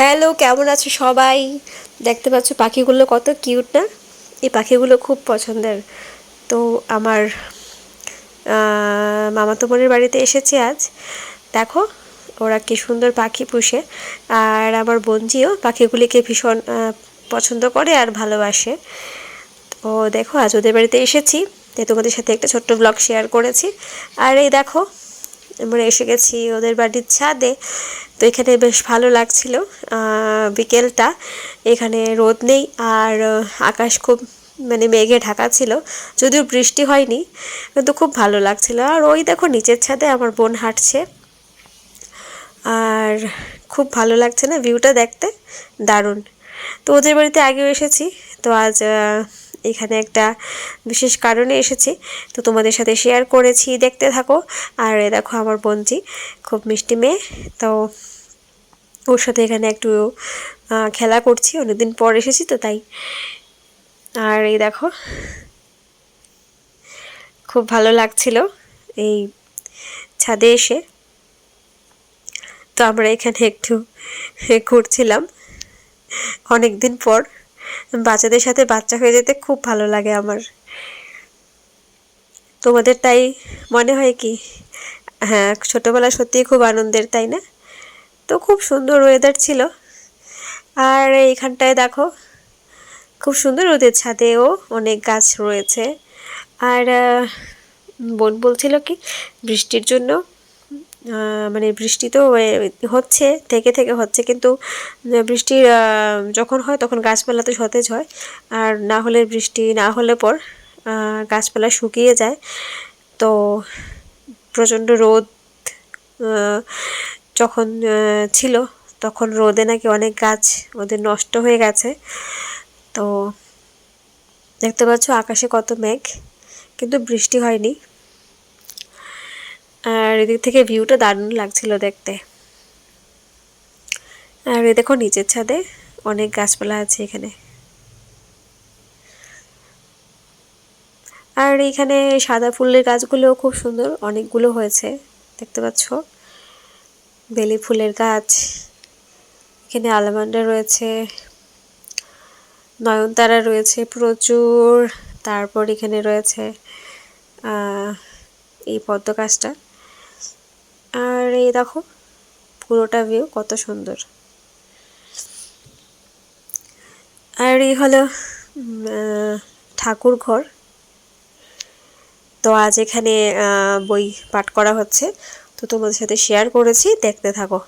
Hello, কেমন আছো সবাই? দেখতে পাচ্ছ পাখিগুলো কত কিউট না? এই পাখিগুলো খুব পছন্দের। তো আমার মামাতো বোনের বাড়িতে এসেছি আজ। দেখো, ওরা কি সুন্দর পাখি পুষে। আর আমার বঞ্জিও পাখিগুলিকে ভীষণ পছন্দ করে আর ভালোবাসে। তো দেখো, আজ ওদের বাড়িতে এসেছি। তাই তোমাদের সাথে একটা ছোট্ট ব্লগ শেয়ার করেছি। আর এই দেখো আমরা এসে গেছি ওদের বাড়ির ছাদে। তো এখানে বেশ ভালো লাগছিল বিকেলটা। এখানে রোদ নেই আর আকাশ খুব মানে মেঘে ঢাকা ছিল, যদিও বৃষ্টি হয়নি, কিন্তু খুব ভালো লাগছিল। আর ওই দেখো নিচের ছাদে আমার বোন হাঁটছে। আর খুব ভালো লাগছে না ভিউটা দেখতে? দারুণ। তো ওদের বাড়িতে আগেও এসেছি। তো আজ এখানে একটা বিশেষ কারণে এসেছি। তো তোমাদের সাথে শেয়ার করেছি, দেখতে থাকো। আর এ দেখো আমার বোনজি খুব মিষ্টি মেয়ে। তো ওর সাথে এখানে একটু খেলা করছি, অনেকদিন পর এসেছি তো তাই। আর এই দেখো, খুব ভালো লাগছিল এই ছাদে এসে। তো আমরা এখানে একটু ঘুরছিলাম অনেক দিন পর। বাচ্চাদের সাথে বাচ্চা হয়ে যেতে খুব ভালো লাগে আমার। তোমাদের তাই মনে হয় কি? হ্যাঁ ছোটোবেলা সত্যিই খুব আনন্দের, তাই না? তো খুব সুন্দর ওয়েদার ছিল। আর এইখানটায় দেখো, খুব সুন্দর ওদের ছাদেও অনেক গাছ রয়েছে। আর বোন বলছিল কি, বৃষ্টির জন্য মানে বৃষ্টি তো হচ্ছে, থেকে থেকে হচ্ছে, কিন্তু বৃষ্টি যখন হয় তখন গাছপালা তো সতেজ হয়, আর না হলে বৃষ্টি না হলে পর গাছপালা শুকিয়ে যায়। তো প্রচণ্ড রোদ যখন ছিল, তখন রোদে নাকি অনেক গাছ ওদের নষ্ট হয়ে গেছে। তো দেখতে পাচ্ছ আকাশে কত মেঘ, কিন্তু বৃষ্টি হয়নি। আর এদিক থেকে ভিউটা দারুণ লাগছিল দেখতে। আর এ দেখো নিচের ছাদে অনেক গাছপালা আছে এখানে। আর এইখানে সাদা ফুলের গাছগুলোও খুব সুন্দর, অনেকগুলো হয়েছে, দেখতে পাচ্ছ। বেলি ফুলের গাছ, এখানে আলামান্ডা রয়েছে, নয়নতারা রয়েছে প্রচুর, তারপর এখানে রয়েছে এই পদ্ম গাছটা আর এই দেখো, পুরোটা ভিউ কত সুন্দর। আর এই হলো ঠাকুর ঘর। তো আজ এখানে বই পাঠ করা হচ্ছে। তো তোমাদের সাথে শেয়ার করেছি, দেখতে থাকো।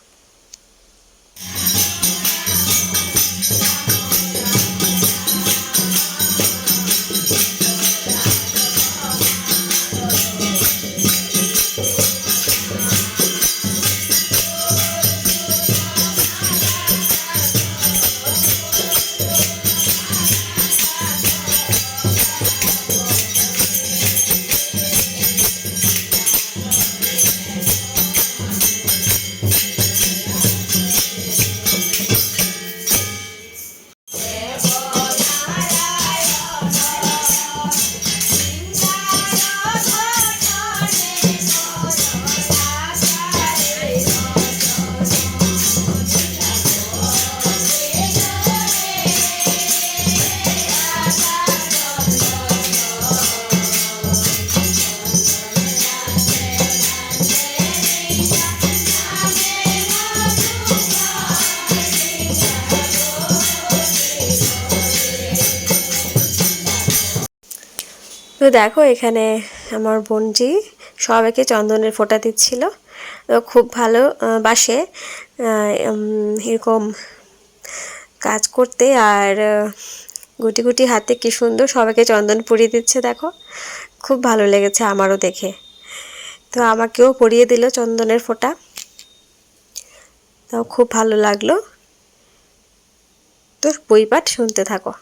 তো দেখো এখানে আমার বোনজি সবাইকে চন্দনের ফোঁটা দিচ্ছিল। তো খুব ভালো বাসে এরকম কাজ করতে আর গুটি গুটি হাতে কি সুন্দর সবাইকে চন্দন পরিয়ে দিচ্ছে দেখো। খুব ভালো লেগেছে আমারও দেখে। তো আমাকেও পরিয়ে দিল চন্দনের ফোঁটা। তো খুব ভালো লাগল। তো বই পাঠ শুনতে থাকো।